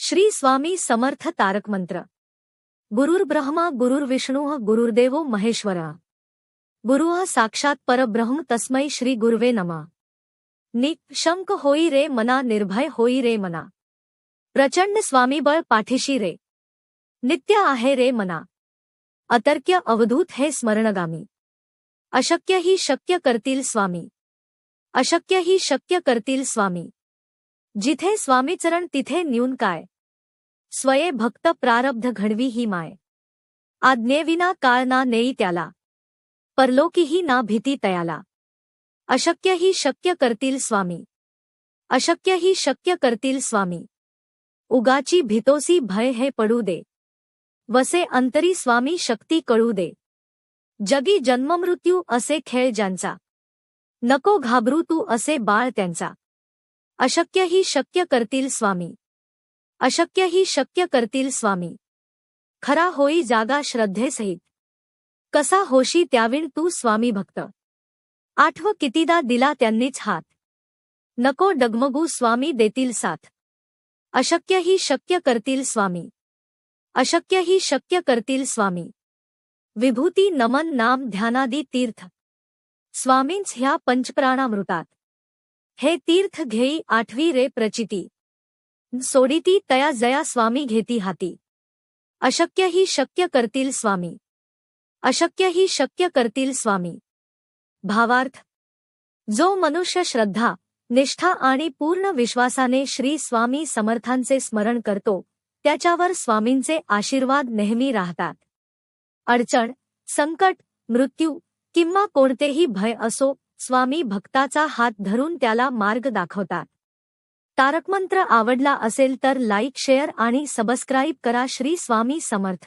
श्री स्वामी समर्थ तारक मंत्र। गुरुर्ब्रह्मा गुरुर्विष्णुः गुरुर्देवो महेश्वरः। गुरुः साक्षात परब्रह्म तस्मै श्री गुरुवे नमः। निशंक होई रे मना, निर्भय होई रे मना। प्रचंड स्वामीबळ पाठीशी रे। नित्य आहे रे मना। अतर्क्य अवधूत हे स्मरणगामी। अशक्य ही शक्य करतील स्वामी। अशक्य ही शक्य करतील स्वामी। जिथे स्वामीचरण तिथे न्यून काय? स्वये भक्त प्रारब्ध घडवी ही माय. आज्ञेविना काळ ना नेई त्याला. परलोकीही ना भीती तयाला. अशक्य ही शक्य करतील स्वामी. अशक्य ही शक्य करतील स्वामी. उगाची भितोसी भय हे पडू दे. वसे अंतरी स्वामी शक्ती कळू दे. जगी जन्ममृत्यू असे खेळ ज्यांचा. नको घाबरू तू असे बाळ त्यांचा. अशक्यही शक्य करतील स्वामी. अशक्य ही शक्य करतील स्वामी. खरा होई जागा श्रद्धेसहित. कसा होशी त्याविण तू स्वामी भक्त. आठव कितीदा दिला त्यांनीच हात. नको डगमगू स्वामी देतील साथ. अशक्य ही शक्य करतील स्वामी. अशक्य ही शक्य करतील स्वामी. विभूती नमन नाम ध्यानादी तीर्थ. स्वामींच ह्या पंचप्राणामृतात. हे तीर्थ घेई आठवी रे प्रचिती. सोडिती तया जया स्वामी घेती हाती. अशक्य ही शक्य करतील स्वामी. अशक्य ही शक्य करतील स्वामी. भावार्थ. जो मनुष्य श्रद्धा निष्ठा आणि पूर्ण विश्वासाने श्री स्वामी समर्थांचे स्मरण करतो त्याच्यावर स्वामींचे आशीर्वाद नेहमी राहतात. अडचण संकट मृत्यू किंवा कोणतेही भय असो स्वामी भक्ताचा हात धरून त्याला मार्ग दाखवतात. तारकमंत्र आवडला असेल तर लाईक शेअर आणि सबस्क्राईब करा श्री स्वामी समर्थ.